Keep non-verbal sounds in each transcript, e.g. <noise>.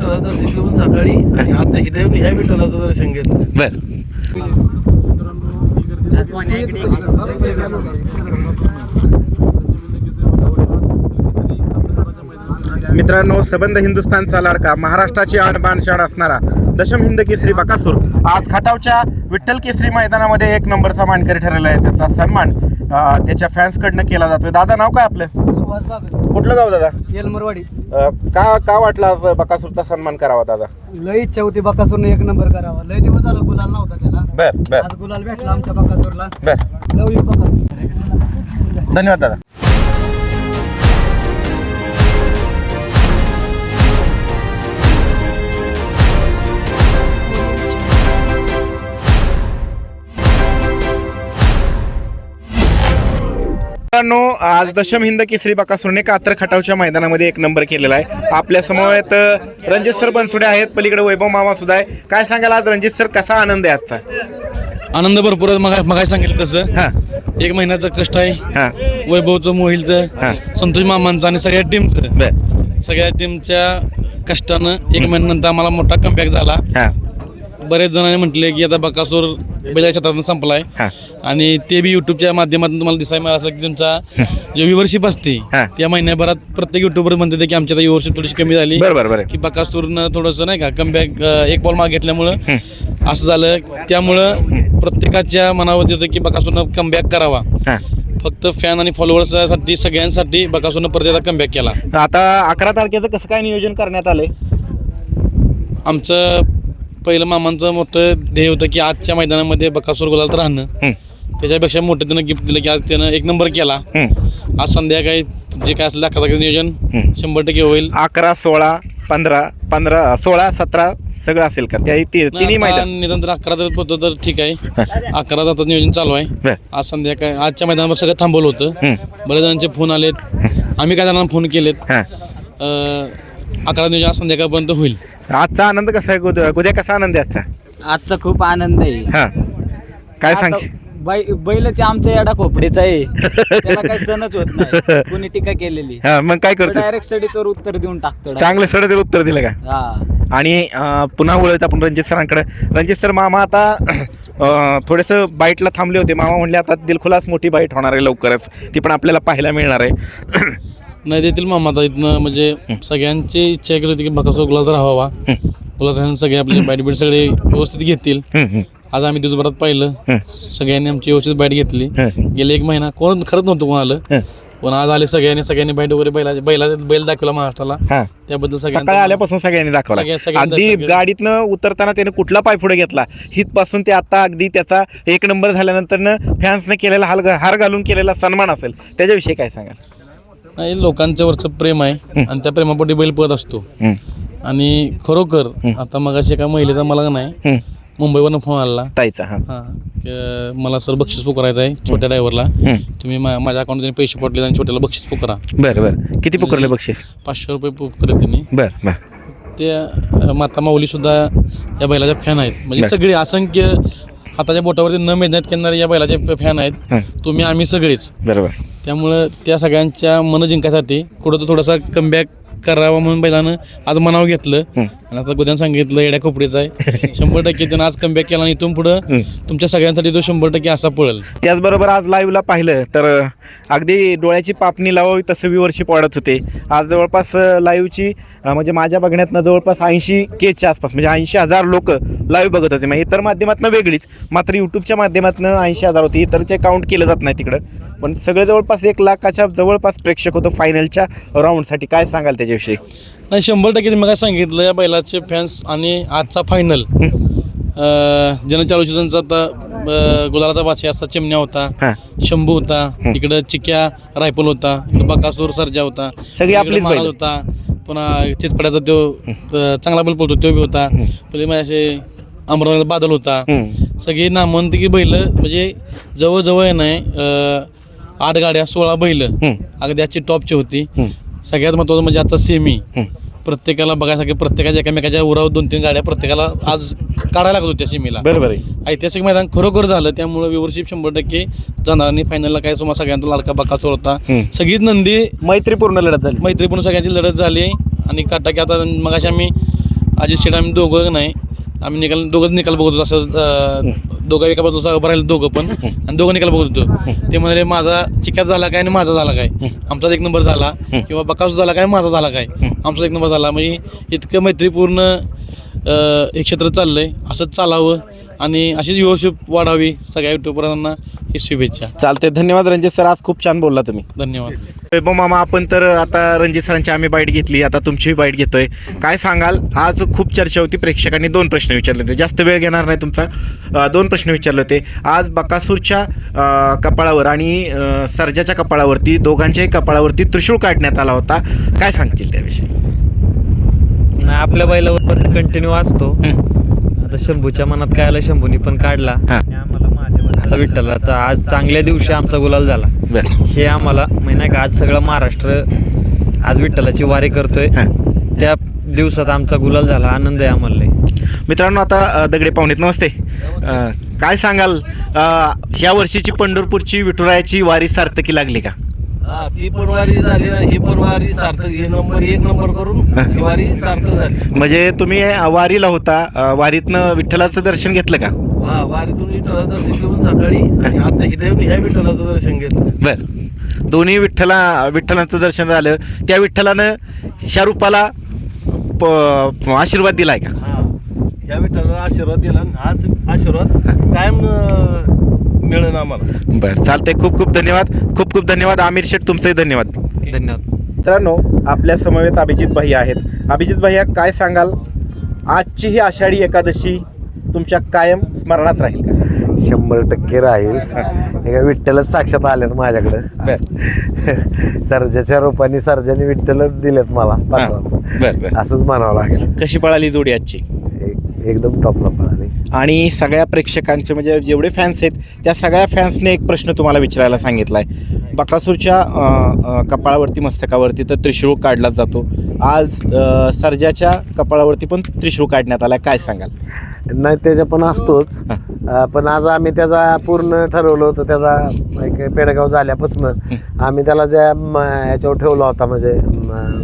दर्शन घेऊन सकाळी आणि आता येऊन ह्या विठ्ठलाचं दर्शन घेतलं. बर. मित्रांनो सबंध हिंदुस्थानचा लाडका महाराष्ट्राची आणबाण शाळ असणारा दशम हिंद केसरी बकासूर आज खटावच्या विठ्ठल केसरी मैदानामध्ये एक नंबरचा मानकरी ठरलेला आहे. त्याचा सन्मान त्याच्या फॅन्सकडनं केला जातोय. दादा नाव काय आपलं? सुभाष सागर कुठलं गाव दादा? येलमरवाडी. अं, का का वाटला आज बकासूरचा सन्मान करावा दादा? लय इच्छा होती बकासूरने एक नंबर करावा. लय दिवस झाला गुलाल नव्हता त्याला. बर बर. आज गुलाल भेटला आमच्या बकासूरला. बर. Love you Bakasur. धन्यवाद दादा. मित्रांनो आज दशम हिंद केसरी बकासूरने कात्र खटावच्या मैदानामध्ये एक नंबर केलेला आहे. आपल्या समवेत रणजित सर बनसुडे आहेत पलीकडे वैभव मामा सुद्धा आहे. काय सांगाल आज रणजित सर कसा आनंद आहे आजचा? आनंद भरपूर आहे. मग मग सांगितलं तसं? हा. एक महिन्याचं कष्ट आहे. हा. वैभवचं मोहिलचं हा. संतोष मामांचं आणि सगळ्या टीमचं. बर. सगळ्या टीमच्या कष्टानं एक महिन्यानंतर आम्हाला मोठा कमबॅक झाला. हा. बरेच जणांनी म्हटले की आता बकासूर बैला क्षेत्रातून संपलाय. हा. आणि ते बी युट्यूबच्या माध्यमातून तुम्हाला दिसायला मिळालं असेल की तुमचा जे व्ह्युअरशिप असते हा. त्या महिन्याभरात प्रत्येक युट्यूबर म्हणते की आमची आता व्ह्युअरशिप थोडीशी कमी झाली. बरं बरं बरं की बकासूरनं थोडंसं नाही का कमबॅक एक बॉल माग घेतल्यामुळं असं झालं. त्यामुळं प्रत्येकाच्या मनावर येतं की बकासूरनं कमबॅक करावा. हा. फक्त फॅन आणि फॉलोअर्ससाठी सगळ्यांसाठी बकासूरनं परत एकदा कमबॅक केला. आता अकरा तारखेचं कसं काय नियोजन करण्यात आलंय? आमचं पहिलं मामांचं मोठं ध्येय होतं की आजच्या मैदानामध्ये बकासूर गुलाल राहणं. हं, त्याच्यापेक्षा मोठं त्यानं गिफ्ट दिलं की आज त्यानं एक नंबर केला. आज संध्याकाळी जे काय असेल दाखवा नियोजन. शंभर टक्के होईल. अकरा सोळा पंधरा पंधरा सोळा सतरा सगळं असेल का? त्या ति- तिन्ही आता मैदान. निदान जर अकरा जर पोहोचतो तर ठीक आहे. अकरा जातात नियोजन चालू आहे. बर. आज संध्याकाळी आजच्या मैदानावर सगळं थांबवलं होतं. बरेच जणांचे फोन आलेत. आम्ही काय जणांना फोन केलेत. हां. अं, अकरा नियोजन आज संध्याकाळपर्यंत होईल. आजचा आनंद कसा आहे उद्या उद्या कसा आनंद आहे आजचा? आजचा खूप आनंद आहे. हां. काय सांगशील? बै बैलच आमच्या एडा खोपडीचा आहे. त्याला काही सणच होत नाही. <laughs> कोणी टीका केलेली. हां मग काय करतो डायरेक्ट सडी तर उत्तर देऊन टाकतो. चांगलं सडत उत्तर दिलं का? हा. आणि अं, पुन्हा वळत आपण रणजित सरांकडे. रणजित सर मामा आता अं, थोडंसं बाईटला थांबले होते. मामा म्हणले आता दिलखुलास मोठी बाईट होणार आहे लवकरच. ती पण आपल्याला पाहायला मिळणार आहे. नाही देतील मामाचा इथनं म्हणजे सगळ्यांची इच्छा केली होती की बकासूर गुलाल राहावा राहून सगळे आपले बाईट बीट सगळे व्यवस्थित घेतील. आज आम्ही दिवसभरात पाहिलं. सगळ्यांनी आमची व्यवस्थित बाईट घेतली. गेले एक महिना. कोण खरंच नव्हतं कोणाला. हं. पण आज आले सगळ्यांनी सगळ्यांनी बाईट वगैरे बैला बैला बैल दाखवला महाराष्ट्राला. हां. त्याबद्दल सकाळी सगळ्यांना आल्यापासून सगळ्यांनी दाखवला. अगदी गाडीतनं उतरताना त्याने कुठला पाय पुढे घेतला? हितपासून ते आता अगदी त्याचा एक नंबर झाल्यानंतर फॅन्सने केलेला हाल हार घालून केलेला सन्मान असेल. त्याच्याविषयी काय सांगाल? नाही लोकांच्या वरचं प्रेम आहे आणि त्या प्रेमापोटी बैल पळत असतो. आणि खरोखर आता मग एका महिलेचा मला नाही. मुंबईवरनं फोन आला. ताईचा हा. मला सर बक्षीस पुकारायचं आहे छोट्या ड्रायव्हरला. तुम्ही मा- माझ्या अकाउंटने पैसे पडले आणि छोट्याला बक्षीस पुकारा बरं बरं. किती पुकारले बक्षीस? पाचशे रुपये पुकरले त्यांनी. बर बर. ते अं, माता माऊलीसुद्धा या बैलाच्या फॅन आहेत. म्हणजे. सगळे असंख्य हाताच्या बोटावरती न मेदण्यात करणारे या बैलाचे फॅन आहेत. तुम्ही आम्ही सगळेच बरोबर त्यामुळं त्या सगळ्यांच्या मन जिंकायसाठी कुठं तर थोडासा कमबॅक करावा म्हणून बैलानं आज मनाव घेतलं. आणि आता गुद्यान सांगितलं येड्या खोपडीचा आहे. <laughs> शंभर टक्के त्यानं आज कमबॅक केला आणि इथून पुढं. तुमच्या सगळ्यांसाठी तो शंभर टक्के असा पळेल. त्याचबरोबर आज लाईव्हला पाहिलं तर अगदी डोळ्याची पापणी लावावी तसं व्ह्यूवरशिप वाढत होते. आज जवळपास लाईव्हची म्हणजे माझ्या बघण्यातनं जवळपास ऐंशी केच्या आसपास म्हणजे ऐंशी हजार लोक लाईव्ह बघत होते. म्हणजे इतर माध्यमातनं वेगळीच. मात्र यूट्यूबच्या माध्यमातनं ऐंशी हजार होते. इतरचे काउंट केलं जात नाही तिकडं. पण सगळे जवळपास एक लाखाच्या जवळपास प्रेक्षक होतं फायनलच्या राऊंडसाठी काय सांगाल त्याच्याविषयी? नाही शंभर टक्के मी काय सांगितलं या बैलाचे फॅन्स आणि आजचा फायनल जन चालू सीझनचा आता गुलालाचा बादशाह असा चिमण्या होता शंभू होता इकडं चिक्या रायफल होता इकडं बकासूर सर्जा होता सगळी महाराज बैलं. होता पुन्हा चिचपड्याचा तो चांगला बैल पळतो तो बी होता. पहिले माझे असे अमरावतीचा बादल होता. सगळी नामवंत की बैल म्हणजे जवळजवळ आहे नाही आठ गाड्या सोळा बैल. अगदी आजची टॉपची होती. सगळ्यात महत्त्वाचं म्हणजे आता सेमी. प्रत्येकाला बघायसाठी प्रत्येकाच्या एकामेकाच्या उरावर दोन तीन गाड्या प्रत्येकाला आज काढायला लागत होत्या सेमीला बरोबर आहे. ऐतिहासिक मैदान खरोखर झालं त्यामुळे व्यूवरशिप शंभर टक्के जाणार आणि फायनलला काय समजा सगळ्यांचा लाडका बकाचोर होता. सगळीच नंदी मैत्रीपूर्ण लढत झाली. मैत्रीपूर्ण सगळ्यांची लढत झाली आणि काटा की आता मग आम्ही अजित शेठ आम्ही दोघं नाही आम्ही निकाल दोघं निकाल बघत होतो असं दोघं एका बाजूला उभं राहिलं दोघं पण. आणि दोघं निकाल बघत होतो. ते म्हणाले माझा चिकाच झाला काय आणि माझा झाला काय? आमचाच एक नंबर झाला किंवा बकासूर झाला काय माझा झाला काय? आमचा एक नंबर झाला. म्हणजे इतकं मैत्रीपूर्ण हे क्षेत्र चाललंय. असंच चालावं आणि अशीच व्यवस्थित वाढावी सगळ्या युट्यूबरांना ही शुभेच्छा. चालते धन्यवाद रणजित सर. आज खूप छान बोलला तुम्ही. धन्यवाद. वैभव मामा आपण तर आता रणजित सरांची आम्ही बाईट घेतली आता तुमची बाईट घेतोय. काय सांगाल? आज खूप चर्चा होती प्रेक्षकांनी दोन प्रश्न विचारले होते. जास्त वेळ घेणार नाही तुमचा. दोन प्रश्न विचारले होते. आज बकासूरच्या कपाळावर आणि सर्जाच्या कपाळावरती दोघांच्याही कपाळावरती त्रिशूळ काढण्यात आला होता. काय सांगतील त्याविषयी? नाही आपल्या बैलावर कंटिन्यू असतो. आता शंभूच्या मनात काय आलं शंभूनी पण काढला. आणि आम्हाला महादेवाचा विठ्ठलाचा आज चांगल्या दिवशी आमचा गुलाल झाला. बरं. हे आम्हाला म्हणजे नाही का आज सगळं महाराष्ट्र आज विठ्ठलाची वारी करतोय. हा. त्या दिवसात आमचा गुलाल झाला आनंद आहे आम्हाला लय. मित्रांनो आता अ, दगडे पाहुणेत नमस्ते. अ, काय सांगाल? अ, ह्या वर्षीची पंढरपूरची विठुरायाची वारी सार्थकी लागली का? हा ती पण वारी झाली ना ही पण वारी सार्थक हे नंबर एक नंबर करून ही. वारी सार्थक झाली. म्हणजे तुम्ही वारीला होता. अ, वारीतनं विठ्ठलाचं दर्शन घेतलं का? हा वारीतून विठ्ठलाचं दर्शन घेऊन सकाळी आणि आता ह्या विठ्ठलाचं दर्शन घेतलं. बर. दोन्ही विठ्ठला विठ्ठलांचं दर्शन झालं. त्या विठ्ठलानं प- आशीर्वाद दिलाय का? हा. ह्या विठ्ठलाला आशीर्वाद दिला आणि हाच आशीर्वाद कायम अं, मिळेल आम्हाला. बर चालतंय. खूप खूप धन्यवाद. खूप खूप धन्यवाद. आमिर शेठ तुमचंही धन्यवाद. धन्यवाद. मित्रांनो आपल्या समवेत अभिजित भाई आहेत. अभिजित भैया काय सांगाल? आजची ही आषाढी एकादशी तुमच्या कायम स्मरणात राहील का? शंभर टक्के राहील. हे काय विठ्ठलच साक्षात आलेत माझ्याकडं. सर्जाच्या रूपाने सर्जाने विठ्ठलच दिलेत मला. बर बर. असंच म्हणावं लागेल. कशी पळाली जोडी आजची? एक- एकदम टॉपला पळाले. आणि सगळ्या प्रेक्षकांचे म्हणजे जेवढे फॅन्स आहेत त्या सगळ्या फॅन्सने एक प्रश्न तुम्हाला विचारायला सांगितला आहे बकासूरच्या अ, अ, कपाळावरती मस्तकावरती तर त्रिशूळ काढला जातो. आज अ, सर्जाच्या कपाळावरती पण त्रिशूळ काढण्यात आला काय सांगाल? नाही त्याच्या पण असतोच. पण आज आम्ही त्याचा पूर्ण ठरवलं होतं त्याचा एक पेडगाव झाल्यापासून आम्ही त्याला ज्या म, ह्याच्यावर ठेवला होता म्हणजे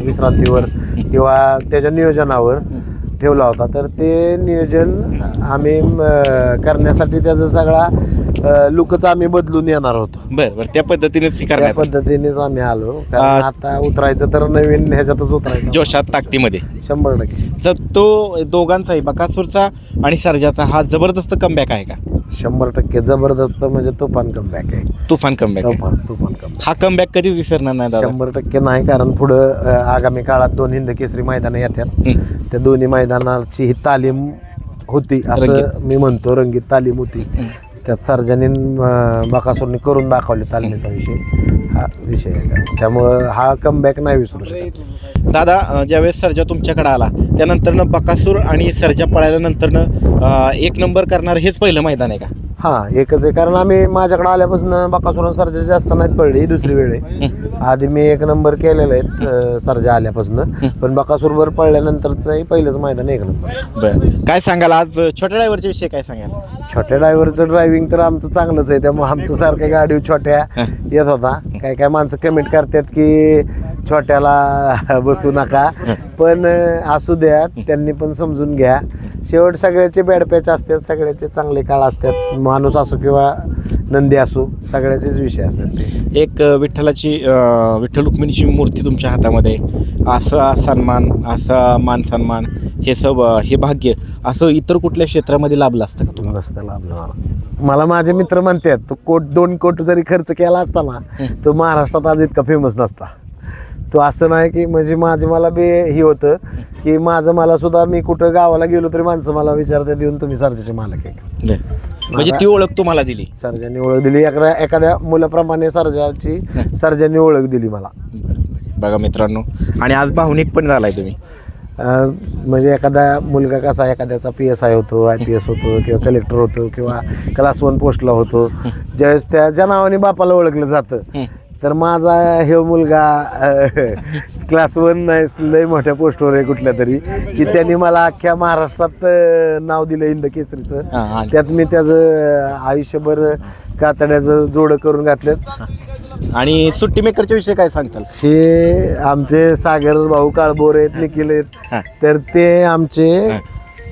विश्रांतीवर किंवा त्याच्या नियोजनावर. ठेवला होता. तर ते नियोजन आम्ही करण्यासाठी त्याचा सगळा लुकच आम्ही बदलून येणार होतो. बरं बरं. त्या पद्धतीने त्या स्वीकारण्यात आलं. पद्धतीनेच आम्ही आलो. कारण आ- आता उतरायचं तर नवीन ह्याच्यातच उतरायचं. जोशात ताकदीमध्ये. शंभर टक्के. तर तो दोघांचाही बकासूरचा आणि सर्जाचा हा जबरदस्त कमबॅक आहे का? शंभर टक्के जबरदस्त म्हणजे तुफान कमबॅक आहे. तुफान कमबॅक आहे. तुफान तुफान कमबॅक हा कमबॅक कधीच विसरणार नाही दादा. शंभर टक्के नाही कारण पुढं अ, आगामी काळात दोन हिंद केसरी मैदानं येतात हं. त्या दोन्ही मैदानाची ही तालीम होती असं रंगीत. मी म्हणतो रंगीत तालीम होती. त्यात सर्जनी बकासूरनी करून दाखवले तालमीचा विषय. हा विषय आहे का? त्यामुळं हा कमबॅक नाही विसरू शकत. दादा ज्यावेळेस सर्जा तुमच्याकडे आला त्यानंतरनं बकासूर आणि सर्जा पळाल्यानंतरनं एक नंबर करणार हेच पहिलं मैदान आहे का? हां एकच आहे. कारण आम्ही माझ्याकडे आल्यापासून बकासूर सर्जा जास्त नाहीत पडली ही दुसरी वेळ आहे. <laughs> आधी मी एक नंबर केलेले आहेत सर्जा आल्यापासून. <laughs> पण बकासूरवर पडल्यानंतरचंही पहिलंच मैदान एक नंबर. बरं. काय सांगाल आज छोट्या ड्रायव्हरच्या विषयी काय सांगाल? छोट्या ड्रायव्हरचं ड्रायव्हिंग तर आमचं चांगलंच आहे. त्यामुळे आमचं सारख्या गाडी छोट्या <laughs> येत होता. काही काय माणसं कमेंट करतात की छोट्याला बसू नका. पण असू द्या त्यांनी पण समजून घ्या. शेवट सगळ्याचे बॅड पॅच असतात सगळ्याचे चांगले काळ असतात. माणूस असो किंवा नंदी असो सगळ्याचेच विषय असतात एक विठ्ठलाची विठ्ठल रुक्मिणीची मूर्ती तुमच्या हातामध्ये. असा सन्मान असा मान सन्मान हे सब हे भाग्य असं इतर कुठल्या क्षेत्रामध्ये लाभलं असतं का तुम्हाला? नसतं लाभलं. मला मला माझे मित्र म्हणतात तो कोट दोन कोट जरी खर्च केला असता ना तो महाराष्ट्रात आज इतका फेमस नसता. तो असं नाही की म्हणजे माझे मला बी हे होतं की माझं मला सुद्धा मी कुठं गावाला गेलो तरी माणसं मला विचारतात येऊन तुम्ही सर्जाचे मालक आहे. म्हणजे ती ओळख तुम्हाला दिली. सर्जाने ओळख दिली. एखाद्या एखाद्या मुलाप्रमाणे सर्जाची सर्जाने ओळख दिली मला. बघा मित्रांनो आणि आज भावनिक पण झालाय तुम्ही. अं, म्हणजे एखादा मुलगा कसा एखाद्याचा पी एस आय होतो आय पी एस होतो किंवा कलेक्टर होतो किंवा क्लास वन पोस्टला होतो ज्यावेळेस त्या ज्या नावाने बापाला ओळखलं जातं तर माझा हे मुलगा क्लास वन नाही लय मोठ्या पोस्टवर आहे कुठल्या तरी की त्यांनी मला अख्ख्या महाराष्ट्रात नाव दिलं इंद हा, केसरीचं त्यात मी त्याचं आयुष्यभर कातड्याचं जोडं करून घातलं. आणि सुट्टी मेकरच्या विषयी काय सांगताल? हे आमचे सागर भाऊ काळबोर आहेत निखिल. आहेत. तर ते आमचे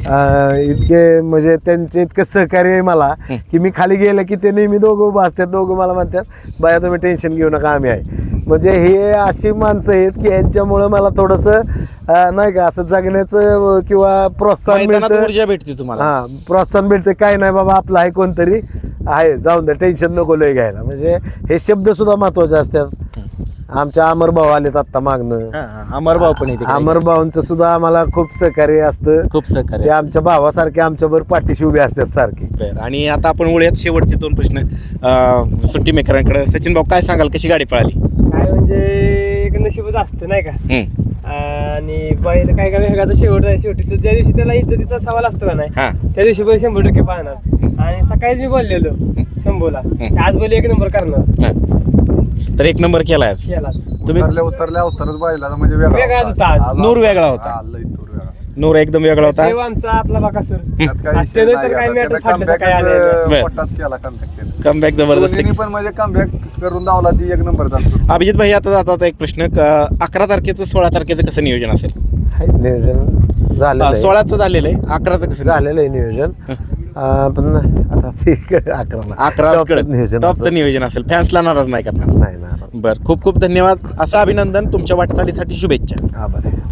अं, इतके म्हणजे त्यांचे इतकं सहकार्य आहे मला की मी खाली गेलं की ते नेहमी दोघं उभं असतात दोघं मला म्हणतात बाया तुम्ही टेन्शन घेऊ नका आम्ही आहे. म्हणजे हे अशी माणसं आहेत की यांच्यामुळं मला थोडंसं अं, नाही का असं जगण्याचं अं, किंवा प्रोत्साहन मैदानात मिळतं. ऊर्जा भेटते तुम्हाला. हा प्रोत्साहन भेटते. काय नाही बाबा आपलं आहे कोणतरी आहे जाऊन द्या टेन्शन नको लय घ्यायला. म्हणजे हे शब्द सुद्धा महत्त्वाचे असतात. आमच्या अमर भाऊ आलेत आत्ता मागणं हा, हा, अमरभाऊ पण येते अमर भाऊंचं सुद्धा आम्हाला खूप सहकार्य असतं. खूप ते सहकार्य आमच्या भावासारखे आमच्यावर पाठीशी उभे असतात सारखे. बरं. आणि आता आपण वळूयात शेवटचे दोन प्रश्न. अं, सुट्टी मेकरांकडे. सचिन भाऊ काय सांगाल? कशी गाडी पळाली? काय म्हणजे एक नशीबच असतं नाही का? हम्म. आणि बैल काय काय वेगाचा शेवट आहे शेवटी तर ज्या दिवशी त्याला इज्जतीचा सवाल असतो का नाही हा. त्या दिवशी बैल शंभर टक्के पाहणार. आणि सकाळीच मी बोललेलो शंभूला. की आज बैल एक नंबर करणार. हा. तर एक नंबर. याला तुम्ही उतरल्या उतरल्या उतरच बैलाचा म्हणजे वेगळा वेगळाच होता आज. नूर वेगळा होता. हा, लई नूर वेगळा. नूर एकदम वेगळा होता देव आमचा आपला बाकासूर त्यात काही आज विषय त्यानं नाही तर काय आता. मॅटर त्यानं फाडलं comeback काय च, आलेलं बरं. पोटात केला comeback केला. <laughs> कमबॅक जबरदस्त दोन्हीनी पण म्हणजे कमबॅक करून धावला ती एक नंबर चालतो अभिजित भाई आता जाता आता एक प्रश्न क- अकरा तारखेचं सोळा तारखेचं कसं नियोजन असेल नियोजन झालेलं आहे. सोळाचं झालेलं आहे अकराचं कसं झालेलं आहे नियोजन अं, पण आता ते अकराला. अकरा टॉपचं नियोजन टॉपचं असं. नियोजन असेल. फॅन्सला नाराज नाही करणार. नाही नाराज. बरं खूप खूप धन्यवाद. असं अभिनंदन तुमच्या वाटचालीसाठी शुभेच्छा. आभार आहे